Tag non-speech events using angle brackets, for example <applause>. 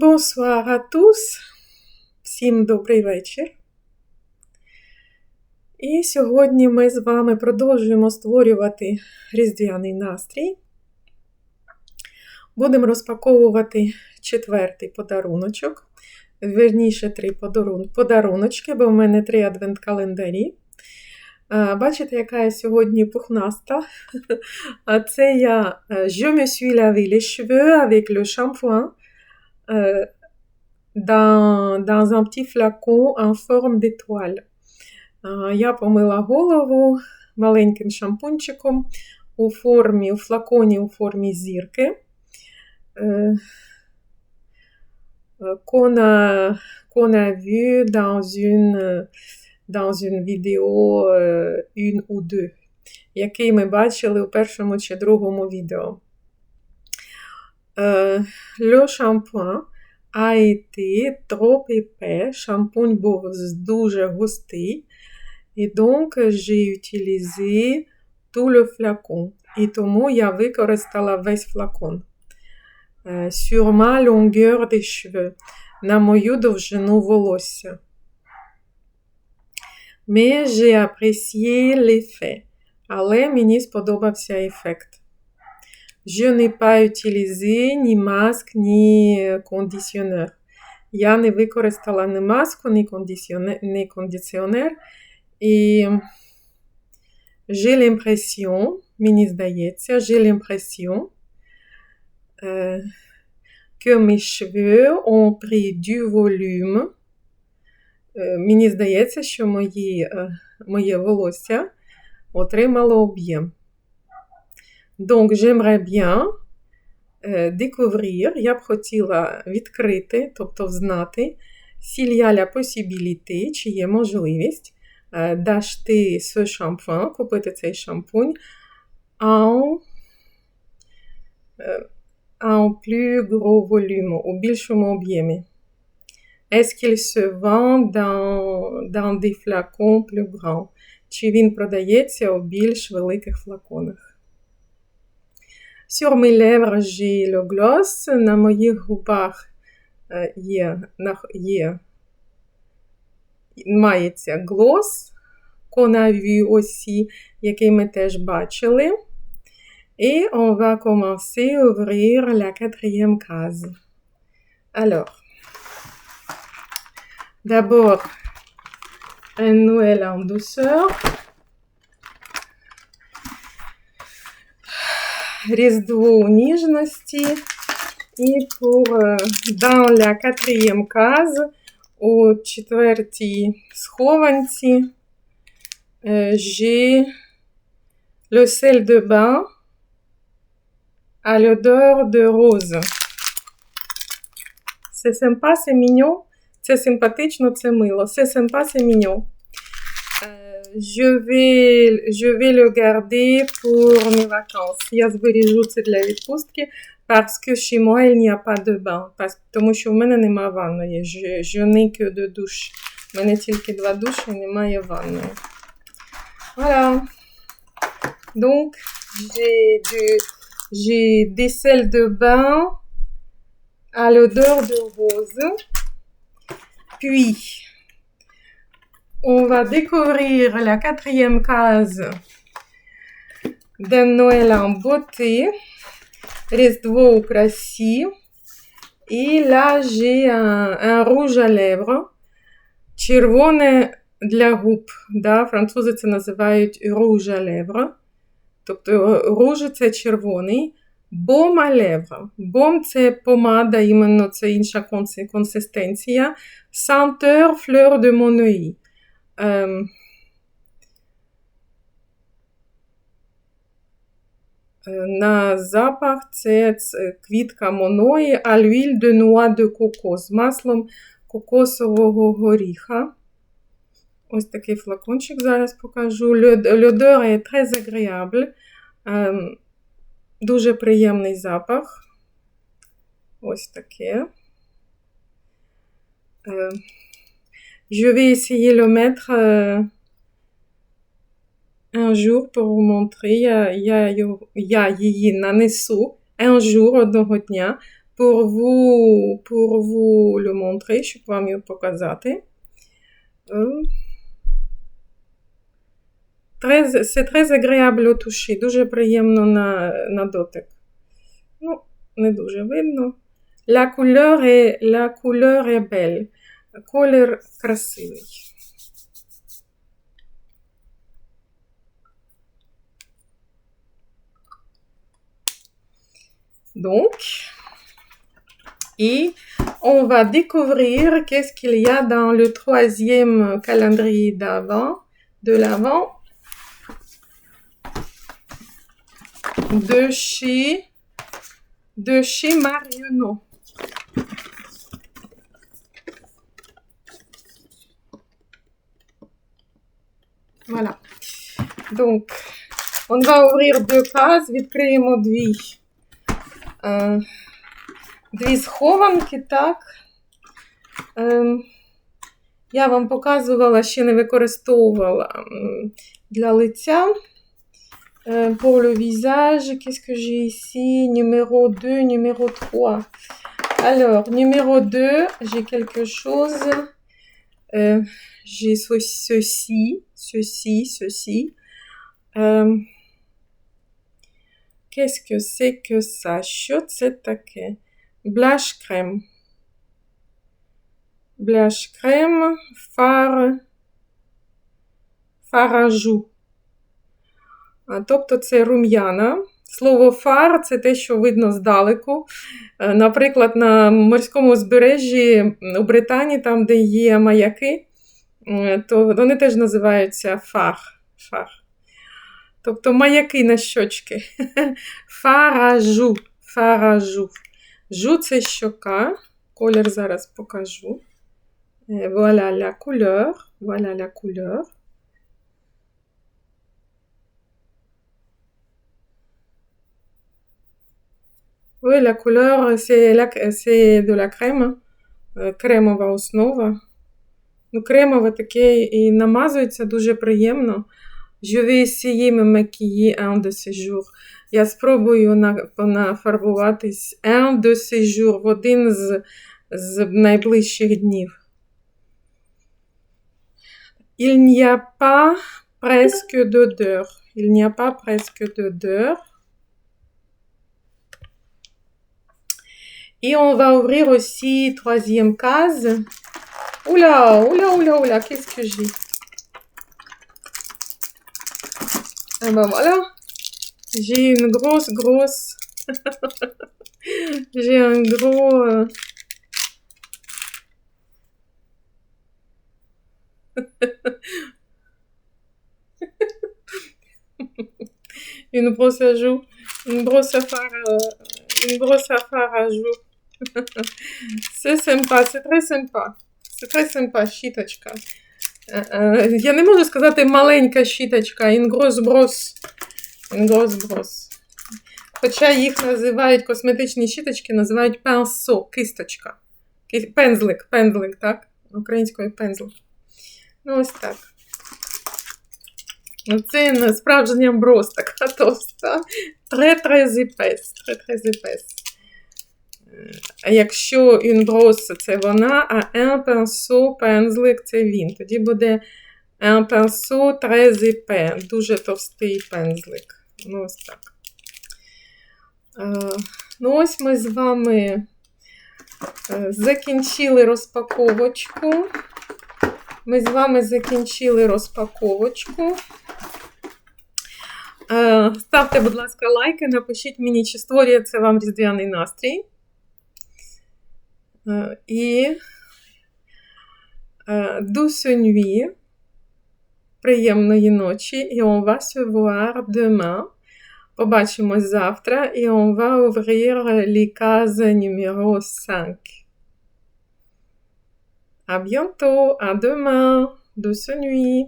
Bonsoir à tous. Всім добрий вечір. І сьогодні ми з вами продовжуємо створювати різдвяний настрій. Будемо розпаковувати четвертий подаруночок. Верніше, три подарун... подаруночки, бо в мене три адвент-календарі. Бачите, яка я сьогодні пухнаста. <laughs> А це я Je me suis lavé les cheveux avec le shampoing dans, dans un petit flacon en forme d'étoile. Я помила голову маленьким шампунчиком у формі, у флаконі у формі зірки. A, qu'on a vu dans une, dans une vidéo une ou deux, який ми бачили у першому чи другому відео. Le shampoing a été trop épais. Шампунь був дуже густий. І donc, j'ai utilisé tout le flacon. І тому я використала весь флакон. Sur ma longueur des cheveux. На мою довжину волосся. Mais j'ai apprécié l'effet. Але мені сподобався ефект. Je n'ai pas utilisé ni masque, ni conditionneur. Я не використала ні маску, ні кондиціонер, ні кондиціонер. І j'ai l'impression, мені здається, j'ai l'impression euh, que mes cheveux ont pris du volume. Euh, мені здається, що мої, моє волосся отримало об'єм. Donc, j'aimerais bien euh, découvrir, я б хотіла відкрити, тобто знати, s'il y a la possibilité, чи є можливість euh, d'acheter ce shampoing, купити цей шампунь en, euh, en plus gros volume, у більшому об'ємі. Est-ce qu'il se vend dans, dans des flacons plus grands? Чи він продається у більш великих флаконах? Sur mes lèvres, j'ai le gloss. На моїх губах є, є мається глос. Qu'on a vu aussi, який ми теж бачили. Et on va commencer à ouvrir la quatrième case. Alors, d'abord, un Noël en douceur. Різдво у ніжності. І pour, dans la quatrième case, у четвертій схованці, j'ai le sel de bain à l'odeur de rose. C'est sympa, c'est mignon. Це симпатично, це мило. C'est sympa, c'est mignon. Je vais, je vais le garder pour mes vacances. Я збережу це для відпустки, parce que chez moi il n'y a pas de bain. Тому що в мене немає ванної. Je, je n'ai que de douche. У мене тільки два душі і немає ванної. Voilà. Donc, j'ai j'ai des sels de bain à l'odeur de rose. Puis, on va découvrir la quatrième case d'un Noël en beauté, Різдво у красі. Et là, j'ai un, un rouge à lèvres. Червоне для губ. Да? Французи це називають rouge à lèvres. Тобто руж це червоний. Бом à lèvres. Бом це помада, іменно це інша консистенція. Senteur fleur de mon. Ем, на запах це квітка моної, а l'huile de noix de coco з маслом кокосового горіха. Ось такий флакончик зараз покажу. L'odeur est très agréable. Ем, дуже приємний запах. Ось таке. Ем, Je vais essayer de le mettre euh, un jour pour vous montrer. Я, я, я її нанесу un jour одного дня pour vous, pour vous le montrer, щоб вам його показати. Е, Très, c'est très agréable au toucher, дуже приємно на, на дотик. Ну, не дуже видно. La couleur est, la couleur est belle. Колір красивий. Donc, et on va découvrir qu'est-ce qu'il y a dans le troisième calendrier d'avant, de l'avant, de chez, de chez Marionneau. Voilà. Donc, on va ouvrir deux cases, відкриємо дві. Е, дві схованки, так. Е, я вам показувала, ще не використовувала для лиця. Euh, pour le visage, qu'est-ce que j'ai ici Numéro 2, numéro 3. Alors, numéro 2, j'ai quelque chose. Euh, j'ai ce- ceci, ceci, ceci. Euh, qu'est-ce que c'est que ça Chiotte, c'est taquet. Blush crème. Blush à joues. А, Тобто це рум'яна. Слово фар це те, що видно здалеку. Е, Наприклад, на морському узбережжі у Британії, там, де є маяки, е, то вони теж називаються фар. фар. Тобто маяки на щочки. <laughs> Фаражу. Фаражу. Жу це щока. Колір зараз покажу. Е, Voilà la couleur. Voilà la couleur. Oui, la couleur, c'est de la crème. Е, Кремова основа. Ну, кремове таке і намазується дуже приємно. Je vais essayer me maquiller un de ces jours. Я спробую на, un de ces jours в один з, з найближчих днів. Il n'y a pas presque d'odeur. Il n'y a pas presque d'odeur. Et on va ouvrir aussi troisième case. Oula, oula, oula, oula, qu'est-ce que j'ai? Ah ben voilà. J'ai une grosse, grosse... <laughs> j'ai un gros... euh, <laughs> une brosse à joues. Une brosse à euh, une brosse à fard à joues. <laughs> c'est sympa, c'est très sympa. Sympa, щіточка. Е, е, Я не можу сказати маленька щіточка, інгрос-брос. Інгрос-брос. Хоча їх називають косметичні щіточки, називають пенсо, кисточка. Ки- Пензлик, пензлик, так? Українською пензлик. Ну, ось так. Ну, Це справжня брос, <laughs> така товста. Тре-тре зіпес. Якщо une brosse – це вона, а un pinceau – пензлик – це він. Тоді буде un pinceau très épais. Дуже товстий пензлик. Ну, ось так. Е, Ну, ось ми з вами е, закінчили розпаковочку. Ми з вами закінчили розпаковочку. Е, Ставте, будь ласка, лайки, напишіть мені, чи створює це вам різдвяний настрій. Е, І е, douce nuit, приємної ночі, і on va se voir demain. Побачимось завтра, і on va ouvrir les cases numéro 5. À bientôt, à demain, douce nuit.